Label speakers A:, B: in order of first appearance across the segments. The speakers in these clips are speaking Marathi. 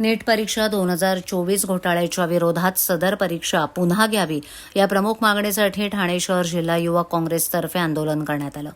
A: नीट परीक्षा दोन हजार चोवीस घोटाळ्याच्या विरोधात सदर परीक्षा पुन्हा घ्यावी या प्रमुख मागणीसाठी ठाणे शहर जिल्हा युवक काँग्रेसतर्फे आंदोलन करण्यात आलं.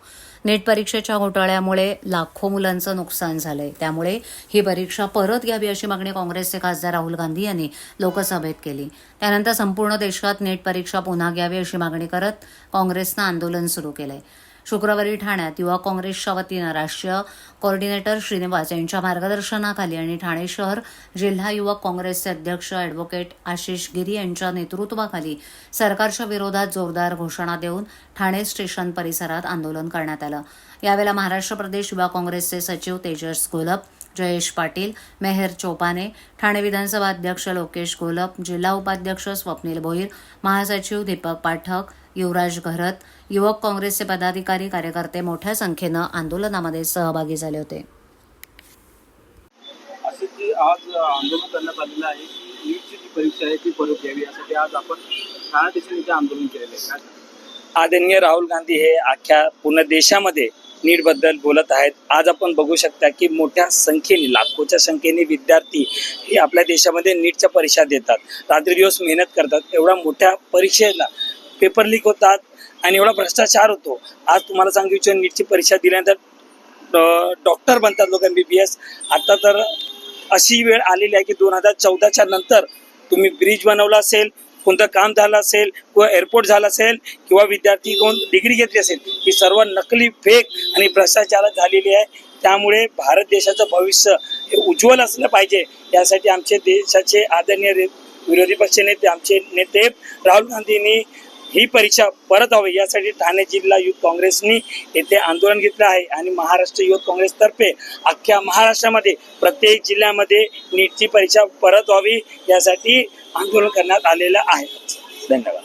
A: नीट परीक्षेच्या घोटाळ्यामुळे लाखो मुलांचं नुकसान झालंय. त्यामुळे ही परीक्षा परत घ्यावी अशी मागणी काँग्रेसचे खासदार राहुल गांधी यांनी लोकसभेत केली. त्यानंतर संपूर्ण देशात नीट परीक्षा पुन्हा घ्यावी अशी मागणी करत काँग्रेसनं आंदोलन सुरू केलंय. शुक्रवारी ठाण्यात युवा काँग्रेसच्या वतीनं राष्ट्रीय कोऑर्डिनेटर श्रीनिवास यांच्या मार्गदर्शनाखाली आणि ठाणे शहर जिल्हा युवक काँग्रेसचे अध्यक्ष अॅडव्होकेट आशिष गिरी यांच्या नेतृत्वाखाली सरकारच्या विरोधात जोरदार घोषणा देऊन ठाणे स्टेशन परिसरात आंदोलन करण्यात आलं. यावेळेला महाराष्ट्र प्रदेश युवा काँग्रेसचे सचिव तेजस गोलप जयेश पाटील मेहर चोपाने ठाणे विधानसभा अध्यक्ष लोकेश घोलप जिल्हा उपाध्यक्ष स्वप्नील भोईर महासचिव दीपक पाठक युवराज घरत युवक काँग्रेसचे पदाधिकारी कार्यकर्ते मोठ्या संख्येनं आंदोलनामध्ये सहभागी झाले होते
B: असे की आज आंदोलन करण्यात आलेलं आहे की नीटची जी परीक्षा आहे ती परत घ्यावी यासाठी आज आपण ठाणा आंदोलन केलेलं आहे?
C: आदरणीय राहुल गांधी हे अख्ख्या पूर्ण देशामध्ये नीटबद्दल बोलत आहेत. आज आपण बघू शकता की मोठ्या संख्येने लाखोच्या संख्येने विद्यार्थी हे आपल्या देशामध्ये नीटच्या परीक्षा देतात. रात्री दिवस मेहनत करतात. एवढ्या मोठ्या परीक्षेला पेपर लीक होतात आणि एवढा भ्रष्टाचार होतो. आज तुम्हाला सांगू इच्छितो नीटची परीक्षा दिल्यानंतर डॉक्टर बनतात लोक एम बी बी एस आता तर अशी वेळ आलेली आहे की दोन हजार चौदाच्या नंतर तुम्ही ब्रिज बनवला असेल कोणतं काम झालं असेल किंवा एअरपोर्ट झालं असेल किंवा विद्यार्थी कोण डिग्री घेतली असेल ही सर्व नकली फेक आणि भ्रष्टाचारात झालेली आहे. त्यामुळे भारत देशाचं भविष्य हे उज्ज्वल असलं पाहिजे. यासाठी आमचे देशाचे आदरणीय विरोधी पक्ष नेते आमचे नेते राहुल गांधींनी ही परीक्षा परत व्हावी यासाठी ठाणे जिल्हा युथ काँग्रेसनी येथे आंदोलन घेतलं आहे आणि महाराष्ट्र युथ काँग्रेसतर्फे अख्ख्या महाराष्ट्रामध्ये प्रत्येक जिल्ह्यामध्ये नीटची परीक्षा परत व्हावी यासाठी आंदोलन करण्यात आलेलं आहे. धन्यवाद.